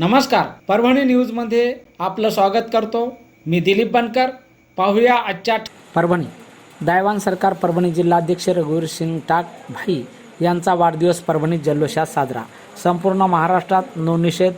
नमस्कार. परभणी न्यूजमध्ये आपलं स्वागत करतो. मी दिलीप बनकर. पाहूया आजच्या परभणी. दायवान सरकार परभणी जिल्हाध्यक्ष रघुवीर सिंग टाक भाई यांचा वाढदिवस परभणी जल्लोषात साजरा. संपूर्ण महाराष्ट्रात नो निषेध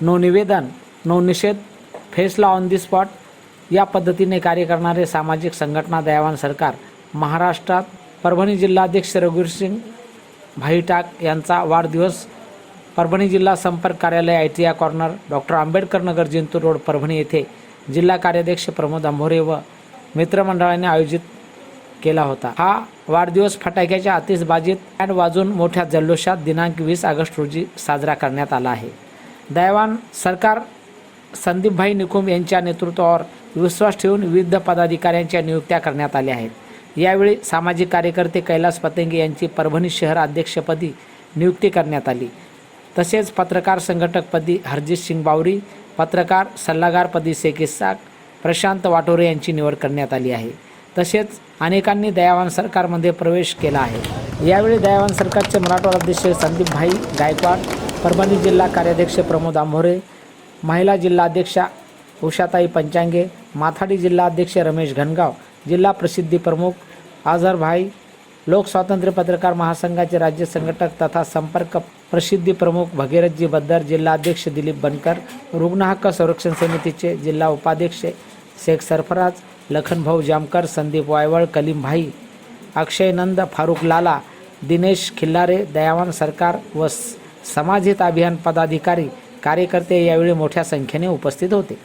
नो निवेदन नो निषेध फेसला ऑन दी स्पॉट या पद्धतीने कार्य करणारे सामाजिक संघटना दयावान सरकार महाराष्ट्रात परभणी जिल्हाध्यक्ष रघुवीर सिंग भाई टाक यांचा वाढदिवस परभणी जिल्हा संपर्क कार्यालय I T I corner doctor Ambedkar Nagar Jintur road Parbhani येथे जिल्हा कार्याध्यक्ष प्रमोद अंभोरे व मित्रमंडळाने आयोजित केला होता. हा वाढदिवस फटाक्याच्या आतिषबाजीत बँड वाजून मोठ्या जल्लोषात दिनांक वीस ऑगस्ट रोजी साजरा करण्यात आला आहे. दयावान सरकार संदीपभाई निकुम यांच्या नेतृत्वावर विश्वास ठेवून विविध पदाधिकाऱ्यांच्या नियुक्त्या करण्यात आल्या आहेत. यावेळी सामाजिक कार्यकर्ते कैलास पतंगे यांची परभणी शहर अध्यक्षपदी नियुक्ती करण्यात आली. तसेच पत्रकार संघटकपदी हरजित सिंग बावरी पत्रकार सल्लागारपदी शेख साग प्रशांत वाटोरे यांची निवड करण्यात आली आहे. तसेच अनेकांनी दयावान सरकारमध्ये प्रवेश केला आहे. यावेळी दयावान सरकारचे मराठवाडा अध्यक्ष संदीपभाई गायकवाड परभणी जिल्हा कार्याध्यक्ष प्रमोद आंभोरे महिला जिल्हाध्यक्षा उषाताई पंचांगे माथाडी जिल्हाध्यक्ष रमेश घनगाव जिल्हा प्रसिद्धी प्रमुख आझरभाई लोकस्वातंत्र्य पत्रकार महासंघाचे राज्य संघटक तथा संपर्क प्रसिद्धी प्रमुख भगीरथजी बद्दर जिल्हाध्यक्ष दिलीप बनकर रुग्ण हक्क संरक्षण समितीचे जिल्हा उपाध्यक्ष शेख सरफराज लखनभाऊ जामकर संदीप वायवळ कलीम भाई अक्षय नंद फारुख लाला दिनेश खिल्लारे दयावान सरकार व समाजहित अभियान पदाधिकारी कार्यकर्ते यावेळी मोठ्या संख्येने उपस्थित होते.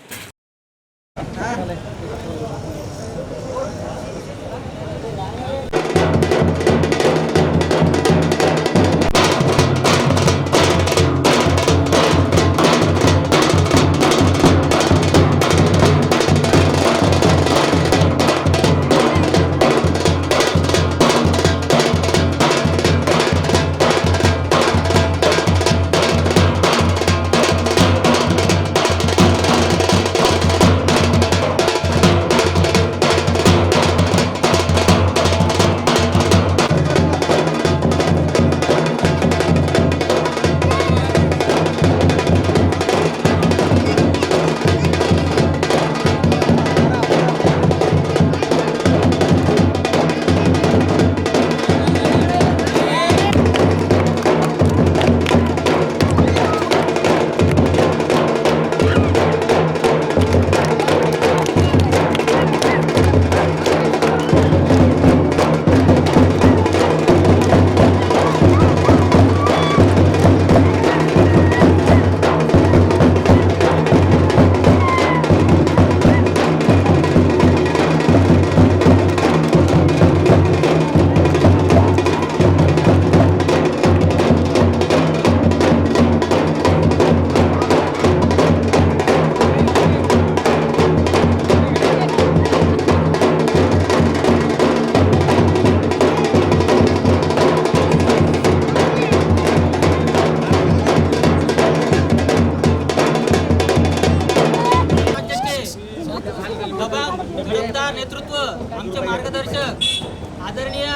घडवदार नेतृत्व आमचे मार्गदर्शक आदरणीय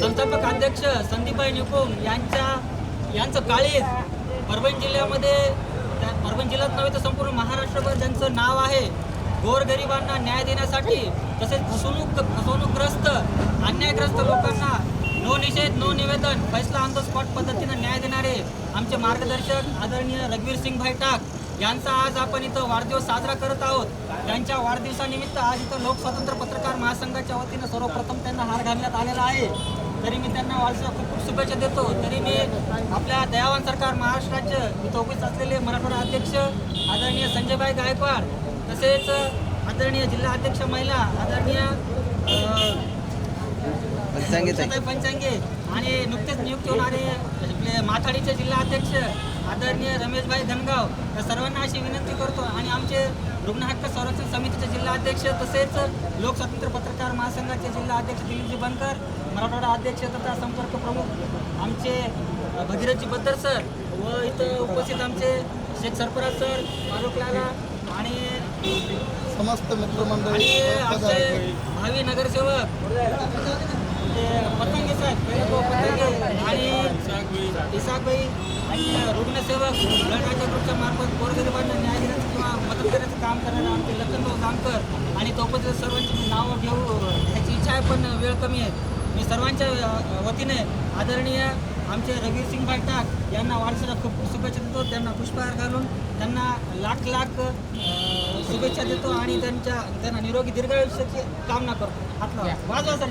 संस्थापक अध्यक्ष संदीपभाई निकुम यांच्या यांचं काळीज परभणी जिल्ह्यामध्ये परभणी जिल्ह्यात नव्हे तर संपूर्ण महाराष्ट्रभर ज्यांचं नाव आहे गोरगरिबांना न्याय देण्यासाठी तसेच फसवणूक फसवणूकग्रस्त अन्यायग्रस्त लोकांना नो निषेध नो निवेदन फैसला ऑन द स्पॉट पद्धतीनं न्याय देणारे आमचे मार्गदर्शक आदरणीय रघुवीर सिंग भाई टाक यांचा आज आपण इथं वाढदिवस साजरा करत आहोत. त्यांच्या वाढदिवसानिमित्त आज इथं लोकस्वातंत्र्य पत्रकार महासंघाच्या वतीनं सर्वप्रथम त्यांना हार घालण्यात आलेला आहे. तरी मी त्यांना वाढदिवसा खूप खूप शुभेच्छा देतो. तरी मी आपल्या दयावान सरकार महाराष्ट्राचे इथं उपस्थित असलेले मराठवाडा अध्यक्ष आदरणीय संजयभाई गायकवाड तसेच आदरणीय जिल्हा अध्यक्ष महिला आदरणीय उषाताई पंचांगे आणि नुकतेच नियुक्त होणारे आपले माथाडीचे जिल्हा अध्यक्ष आदरणीय रमेशभाई धनगाव या सर्वांना अशी विनंती करतो आणि आमचे रुग्ण हक्क संरक्षण समितीचे जिल्हा अध्यक्ष तसेच लोकस्वातंत्र्य पत्रकार महासंघाचे जिल्हा अध्यक्ष दिलीपजी बनकर मराठवाडा अध्यक्ष तथा संपर्क प्रमुख आमचे भगीरथजी बद्दर सर व इथं उपस्थित आमचे शेख सरफराज सर फारुख लाला आणि समस्त मित्रमंडळी आणि आमचे भावी नगरसेवक ते पतंगे साहेब पतंगे आणि इसाकबाई आणि रुग्णसेवक गणराज्य ग्रुपच्या मार्फत गोरगरिबांना न्याय देण्याचं किंवा मदत करण्याचं काम करणारे आमचे लखनभाऊ जामकर आणि तोपर्यंत सर्वांची नावं घेऊ ह्याची इच्छा आहे पण वेळ कमी आहे. मी सर्वांच्या वतीने आदरणीय आमचे रवीर सिंग भाटाक यांना वारसाला खूप खूप शुभेच्छा देतो. त्यांना पुष्पहार घालून त्यांना लाख लाख शुभेच्छा देतो आणि त्यांच्या त्यांना निरोगी दीर्घायुष्याची कामना करतो. हातला वाजवा सर.